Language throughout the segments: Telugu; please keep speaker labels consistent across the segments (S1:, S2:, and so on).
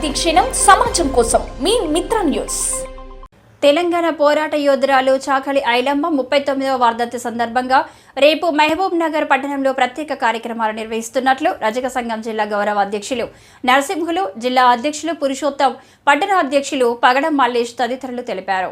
S1: ప్రతిక్షణం సమాజం కోసం మీ మిత్ర న్యూస్.
S2: తెలంగాణ పోరాట యోధురాలు చాకలి ఐలమ్మ ముప్పై తొమ్మిదవ వర్ధంతి సందర్భంగా రేపు మహబూబ్ నగర్ పట్టణంలో ప్రత్యేక కార్యక్రమాలు నిర్వహిస్తున్నట్లు రజక సంఘం జిల్లా గౌరవ అధ్యక్షులు నరసింహులు జిల్లా అధ్యక్షులు పురుషోత్తం పట్టణ అధ్యక్షులు పగడం మల్లేష్ తదితరులు తెలిపారు.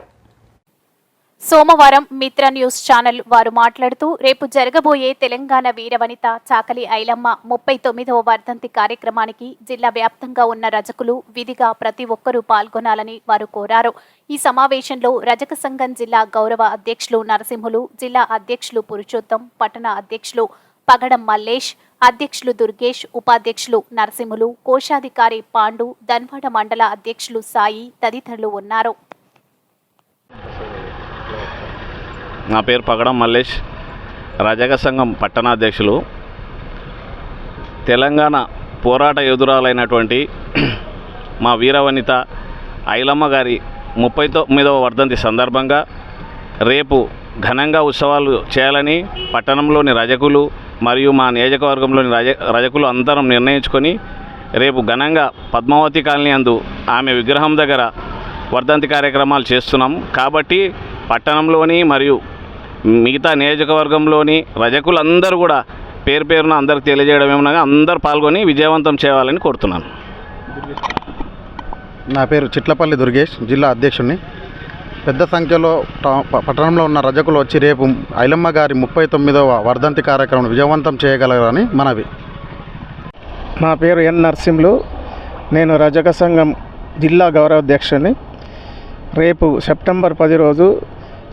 S3: సోమవారం మిత్ర న్యూస్ ఛానల్ వారు మాట్లాడుతూ రేపు జరగబోయే తెలంగాణ వీరవనిత చాకలి ఐలమ్మ ముప్పై తొమ్మిదవ వర్ధంతి కార్యక్రమానికి జిల్లా వ్యాప్తంగా ఉన్న రజకులు విధిగా ప్రతి ఒక్కరూ పాల్గొనాలని వారు కోరారు. ఈ సమావేశంలో రజక సంఘం జిల్లా గౌరవ అధ్యక్షులు నరసింహులు జిల్లా అధ్యక్షులు పురుషోత్తం పట్టణ అధ్యక్షులు పగడం మల్లేష్ అధ్యక్షులు దుర్గేష్ ఉపాధ్యక్షులు నరసింహులు కోశాధికారి పాండు ధన్వాడ మండల అధ్యక్షులు సాయి తదితరులు ఉన్నారు.
S4: నా పేరు పగడం మల్లేష్. రజక సంఘం పట్టణాధ్యక్షులు. తెలంగాణ పోరాట యోధురాలైనటువంటి మా వీరవనిత ఐలమ్మ గారి ముప్పై తొమ్మిదవ వర్ధంతి సందర్భంగా రేపు ఘనంగా ఉత్సవాలు చేయాలని పట్టణంలోని రజకులు మరియు మా నియోజకవర్గంలోని రజ రజకులు అందరం నిర్ణయించుకొని రేపు ఘనంగా పద్మావతి కాలనీ అందు ఆమె విగ్రహం దగ్గర వర్ధంతి కార్యక్రమాలు చేస్తున్నాం. కాబట్టి పట్టణంలోని మరియు మిగతా నియోజకవర్గంలోని రజకులందరూ కూడా పేరు పేరున అందరికి తెలియజేయడం ఏమనగా అందరూ పాల్గొని విజయవంతం చేయాలని కోరుతున్నాను.
S5: నా పేరు చిట్లపల్లి దుర్గేష్ జిల్లా అధ్యక్షుడిని పెద్ద సంఖ్యలో పట్టణంలో ఉన్న రజకులు వచ్చి రేపు ఐలమ్మ గారి ముప్పై తొమ్మిదవ వర్ధంతి కార్యక్రమం విజయవంతం చేయగలరని మనవి.
S6: నా పేరు ఎన్ నరసింహులు. నేను రజక సంఘం జిల్లా గౌరవ అధ్యక్షుని రేపు సెప్టెంబర్ పది రోజు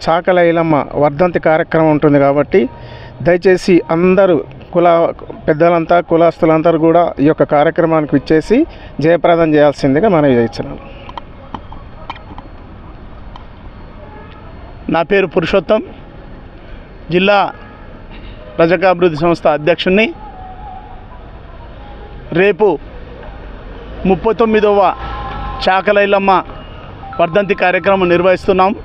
S6: చాకలైలమ్మ వర్ధంతి కార్యక్రమం ఉంటుంది కాబట్టి దయచేసి అందరూ కుల పెద్దలంతా కులస్తులందరూ కూడా ఈ యొక్క కార్యక్రమానికి ఇచ్చేసి జయప్రదం చేయాల్సిందిగా మనవి చేస్తున్నాను
S7: నా పేరు పురుషోత్తం. జిల్లా రజకాభివృద్ధి సంస్థ అధ్యక్షుణ్ణి. రేపు ముప్పై తొమ్మిదవ చాకలైలమ్మ వర్ధంతి కార్యక్రమం నిర్వహిస్తున్నాం.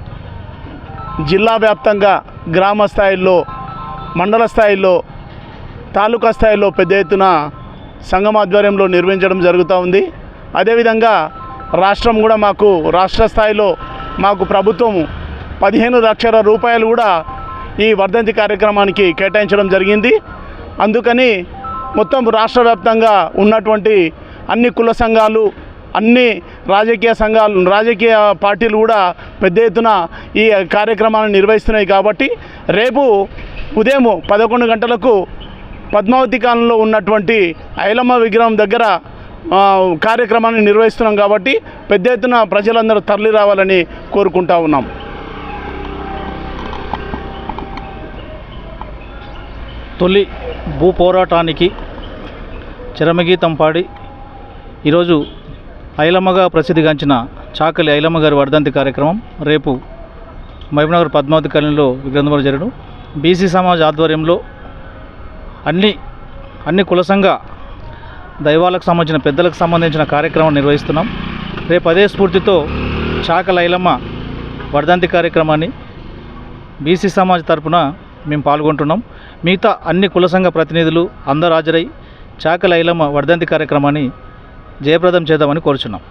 S7: జిల్లా వ్యాప్తంగా గ్రామ స్థాయిలో మండల స్థాయిలో తాలూకా స్థాయిలో పెద్ద ఎత్తున సంఘం ఆధ్వర్యంలో నిర్వహించడం జరుగుతూ ఉంది. అదేవిధంగా రాష్ట్రం కూడా మాకు రాష్ట్ర స్థాయిలో మాకు ప్రభుత్వం పదిహేను లక్షల రూపాయలు కూడా ఈ వర్ధంతి కార్యక్రమానికి కేటాయించడం జరిగింది. అందుకని మొత్తం రాష్ట్ర వ్యాప్తంగా ఉన్నటువంటి అన్ని కుల సంఘాలు అన్ని రాజకీయ సంఘాలు రాజకీయ పార్టీలు కూడా పెద్ద ఎత్తున ఈ కార్యక్రమాన్ని నిర్వహిస్తున్నాయి కాబట్టి రేపు ఉదయం పదకొండు గంటలకు పద్మావతి కాలంలో ఉన్నటువంటి ఐలమ్మ విగ్రహం దగ్గర కార్యక్రమాన్ని నిర్వహిస్తున్నాం కాబట్టి పెద్ద ఎత్తున ప్రజలందరూ తరలి రావాలని కోరుకుంటా ఉన్నాం.
S8: తొలి భూ పోరాటానికి చిరమగీతం పాడి ఈరోజు ఐలమ్మగా ప్రసిద్ధిగాంచిన చాకలి ఐలమ్మ గారి వర్ధంతి కార్యక్రమం రేపు మహబూబ్నగర్ పద్మావతి కాలనీలో విగ్రహంలో జరగడం బీసీ సమాజ్ ఆధ్వర్యంలో అన్ని అన్ని కులసంగా దైవాలకు సంబంధించిన పెద్దలకు సంబంధించిన కార్యక్రమం నిర్వహిస్తున్నాం. రేపు అదే స్ఫూర్తితో చాకలి ఐలమ్మ వర్ధంతి కార్యక్రమాన్ని బీసీ సమాజ్ తరపున మేము పాల్గొంటున్నాం. మిగతా అన్ని కులసంగ ప్రతినిధులు అందరు హాజరై చాకలి ఐలమ్మ వర్ధంతి కార్యక్రమాన్ని జయప్రదం చేద్దామని కోరుచున్నాం.